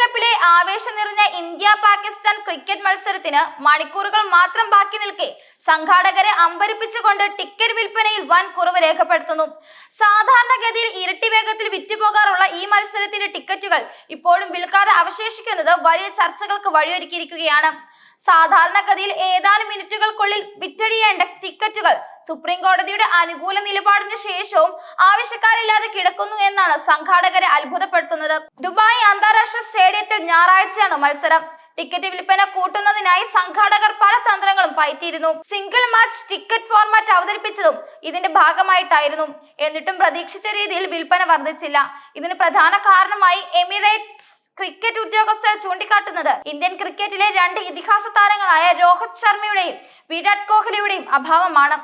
കപ്പിലെ ആവേശം നിറഞ്ഞ India Pakistan cricket മത്സരത്തിന് മണിക്കൂറുകൾ മാത്രം ബാക്കി നിൽക്കെ സംഘാടകരെ അമ്പരിപ്പിച്ചുകൊണ്ട് ടിക്കറ്റ് വിൽപ്പനയിൽ വൻ കുറവ് രേഖപ്പെടുത്തുന്നു. സാധാരണഗതിയിൽ ഇരട്ടി വേഗത്തിൽ വിറ്റുപോകാറുള്ള ഈ മത്സരത്തിന്റെ ടിക്കറ്റുകൾ ഇപ്പോഴും വിൽക്കാതെ അവശേഷിക്കുന്നത് വലിയ ചർച്ചകൾക്ക് വഴിയൊരുക്കിയിരിക്കുകയാണ്. സാധാരണഗതിയിൽ ഏതാനും മിനിറ്റുകൾക്കുള്ളിൽ വിറ്റഴിയേണ്ട ടിക്കറ്റുകൾ. സുപ്രീം കോടതിയുടെ അനുകൂല നിലപാടിന് ശേഷവും ആവശ്യക്കാരില്ലാതെ കിടക്കുന്നു എന്നാണ് സംഘാടകരെ അത്ഭുതപ്പെടുത്തുന്നത്. ദുബായ് അന്താരാഷ്ട്ര സ്റ്റേഡിയത്തിൽ ഞായറാഴ്ചയാണ് മത്സരം. ടിക്കറ്റ് വിൽപ്പന കൂട്ടുന്നതിനായി സംഘാടകർ പല തന്ത്രങ്ങളും പയറ്റിയിരുന്നു. സിംഗിൾ മാച്ച് ടിക്കറ്റ് ഫോർമാറ്റ് അവതരിപ്പിച്ചതും ഇതിന്റെ ഭാഗമായിട്ടായിരുന്നു. എന്നിട്ടും പ്രതീക്ഷിച്ച രീതിയിൽ വിൽപ്പന വർദ്ധിച്ചില്ല. ഇതിന് പ്രധാന കാരണമായി എമിറേറ്റ്സ് ക്രിക്കറ്റ് ഉദ്യോഗസ്ഥർ ചൂണ്ടിക്കാട്ടുന്നത്. ഇന്ത്യൻ ക്രിക്കറ്റിലെ രണ്ട് ഇതിഹാസ താരങ്ങളായ രോഹിത് ശർമ്മയുടെയും വിരാട് കോഹ്ലിയുടെയും അഭാവമാണ്.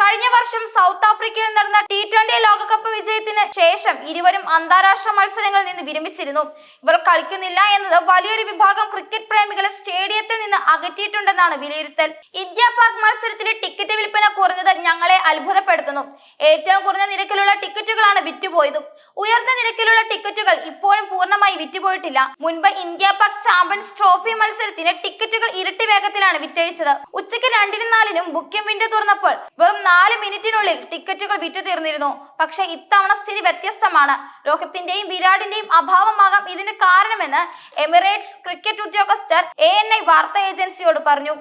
കഴിഞ്ഞ വർഷം സൗത്ത് ആഫ്രിക്കയിൽ നടന്ന ടി ട്വന്റി ലോകകപ്പ് വിജയത്തിന് ശേഷം ഇരുവരും അന്താരാഷ്ട്ര മത്സരങ്ങളിൽ നിന്ന് വിരമിച്ചിരുന്നു. ഇവർ കളിക്കുന്നില്ല എന്നത് വലിയൊരു വിഭാഗം ക്രിക്കറ്റ് പ്രേമികളെ സ്റ്റേഡിയത്തിൽ നിന്ന് അകറ്റിയിട്ടുണ്ടെന്നാണ് വിലയിരുത്തൽ. ഇന്ത്യ പാക് മത്സരത്തിലെ ടിക്കറ്റ് വിൽപ്പന കുറഞ്ഞത് ഞങ്ങളെ അത്ഭുതപ്പെടുത്തുന്നു. ഏറ്റവും കുറഞ്ഞ നിരക്കിലുള്ള ടിക്കറ്റുകളാണ് വിറ്റുപോയതും. ഉയർന്ന നിരക്കിലുള്ള ടിക്കറ്റുകൾ ഇപ്പോഴും പൂർണമായി വിറ്റുപോയിട്ടില്ല. മുൻപ് ഇന്ത്യ പാക് ചാമ്പ്യൻസ് ട്രോഫി മത്സരത്തിന് ടിക്കറ്റുകൾ ഇരട്ടി വേഗത്തിലാണ് വിറ്റഴിച്ചത്. ഉച്ചയ്ക്ക് രണ്ടിനും നാലിനും ബുക്കിംഗ് വിൻഡോ തുറന്നപ്പോൾ വെറും നാല് മിനിറ്റിനുള്ളിൽ ടിക്കറ്റുകൾ വിറ്റു തീർന്നിരുന്നു പക്ഷേ ഇത്തവണ സ്ഥിതി വ്യത്യസ്തമാണ്. രോഹിത്തിന്റെയും വിരാടിന്റെയും അഭാവമാകാം ഇതിന് കാരണമെന്ന് എമിറേറ്റ്സ് ക്രിക്കറ്റ് ഉദ്യോഗസ്ഥർ എ വാർത്താ ഏജൻസിയോട് പറഞ്ഞു.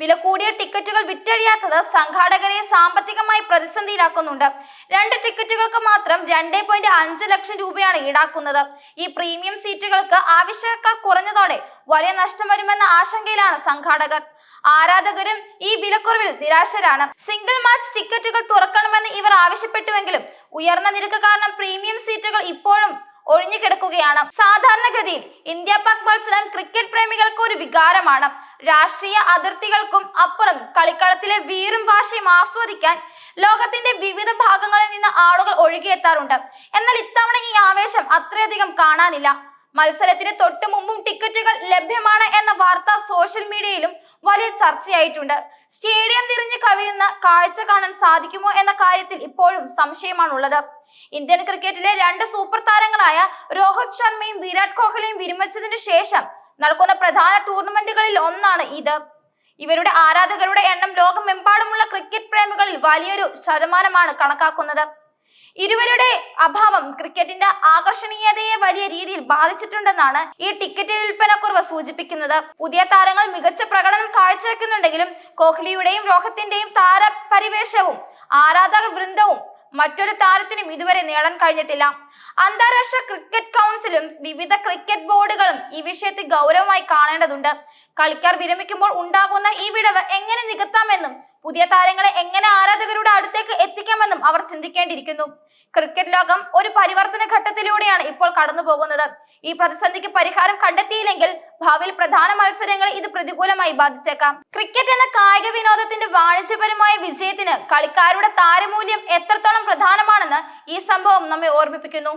വില കൂടിയ ടിക്കറ്റുകൾ വിറ്റഴിയാത്തത് സംഘാടകരെ സാമ്പത്തികമായി പ്രതിസന്ധിയിലാക്കുന്നുണ്ട്. രണ്ട് ടിക്കറ്റുകൾക്ക് മാത്രം രണ്ടേ പോയിന്റ് അഞ്ച് ലക്ഷം രൂപയാണ് ഈടാക്കുന്നത്. ഈ പ്രീമിയം സീറ്റുകൾക്ക് ആവശ്യക്കാർ കുറഞ്ഞതോടെ വലിയ നഷ്ടം വരുമെന്ന ആശങ്കയിലാണ് സംഘാടകർ. ആരാധകരും ഈ വിലക്കുറവിൽ നിരാശരാണ്. സിംഗിൾ മാച്ച് ടിക്കറ്റുകൾ തുറക്കണമെന്ന് ഇവർ ആവശ്യപ്പെട്ടുവെങ്കിലും ഉയർന്ന നിരക്ക് കാരണം പ്രീമിയം സീറ്റുകൾ ഇപ്പോഴും ഒഴിഞ്ഞു കിടക്കുകയാണ്. സാധാരണഗതിയിൽ ഇന്ത്യ പാക് മത്സരം ക്രിക്കറ്റ് പ്രേമികൾക്ക് ഒരു വികാരമാണ്. രാഷ്ട്രീയ അതിർത്തികൾക്കും അപ്പുറം കളിക്കളത്തിലെ വീറും വാശിയും ആസ്വദിക്കാൻ ലോകത്തിന്റെ വിവിധ ഭാഗങ്ങളിൽ നിന്ന് ആളുകൾ ഒഴുകിയെത്താറുണ്ട്. എന്നാൽ ഇത്തവണ ഈ ആവേശം അത്രയധികം കാണാനില്ല. മത്സരത്തിന് തൊട്ടു മുമ്പും ടിക്കറ്റുകൾ ലഭ്യമാണ് എന്ന വാർത്ത സോഷ്യൽ മീഡിയയിലും വലിയ ചർച്ചയായിട്ടുണ്ട്. സ്റ്റേഡിയം നിറഞ്ഞു കവിയുന്ന കാഴ്ച കാണാൻ സാധിക്കുമോ എന്ന കാര്യത്തിൽ ഇപ്പോഴും സംശയമാണുള്ളത്. ഇന്ത്യൻ ക്രിക്കറ്റിലെ രണ്ട് സൂപ്പർ താരങ്ങളായ രോഹിത് ശർമ്മയും വിരാട് കോഹ്ലിയും വിരമിച്ചതിനു ശേഷം നടക്കുന്ന പ്രധാന ടൂർണമെന്റുകളിൽ ഒന്നാണ് ഇത്. ഇവരുടെ ആരാധകരുടെ എണ്ണം ലോകമെമ്പാടുമുള്ള ക്രിക്കറ്റ് പ്രേമികളിൽ വലിയൊരു ശതമാനമാണ് കണക്കാക്കുന്നത്. ഇരുവരുടെ അഭാവം ക്രിക്കറ്റിന്റെ ആകർഷണീയതയെ വലിയ രീതിയിൽ ബാധിച്ചിട്ടുണ്ടെന്നാണ് ഈ ടിക്കറ്റ് വിൽപ്പനക്കുറവ് സൂചിപ്പിക്കുന്നത്. പുതിയ താരങ്ങൾ മികച്ച പ്രകടനം കാഴ്ചവെക്കുന്നുണ്ടെങ്കിലും കോഹ്ലിയുടെയും രോഹത്തിന്റെയും താരപരിവേഷവും ആരാധക വൃന്ദവും മറ്റൊരു താരത്തിനും ഇതുവരെ നേടാൻ കഴിഞ്ഞിട്ടില്ല. അന്താരാഷ്ട്ര ക്രിക്കറ്റ് കൗൺസിലും വിവിധ ക്രിക്കറ്റ് ബോർഡുകളും ഈ വിഷയത്തെ ഗൗരവമായി കാണേണ്ടതുണ്ട്. കളിക്കാർ വിരമിക്കുമ്പോൾ ഉണ്ടാകുന്ന ഈ വിടവ് എങ്ങനെ നികത്താമെന്നും പുതിയ താരങ്ങളെ എങ്ങനെ ആരാധകരുടെ അടുത്തേക്ക് എത്തിക്കാമെന്നും അവർ ചിന്തിക്കേണ്ടിയിരിക്കുന്നു. ക്രിക്കറ്റ് ലോകം ഒരു പരിവർത്തന ഘട്ടത്തിലൂടെയാണ് ഇപ്പോൾ കടന്നു പോകുന്നത്. ഈ പ്രതിസന്ധിക്ക് പരിഹാരം കണ്ടെത്തിയില്ലെങ്കിൽ ഭാവിയിൽ പ്രധാന മത്സരങ്ങളെ ഇത് പ്രതികൂലമായി ബാധിച്ചേക്കാം. ക്രിക്കറ്റ് എന്ന കായിക വിനോദത്തിന്റെ വാണിജ്യപരമായ വിജയത്തിന് കളിക്കാരുടെ താരമൂല്യം എത്രത്തോളം പ്രധാനമാണെന്ന് ഈ സംഭവം നമ്മെ ഓർമ്മിപ്പിക്കുന്നു.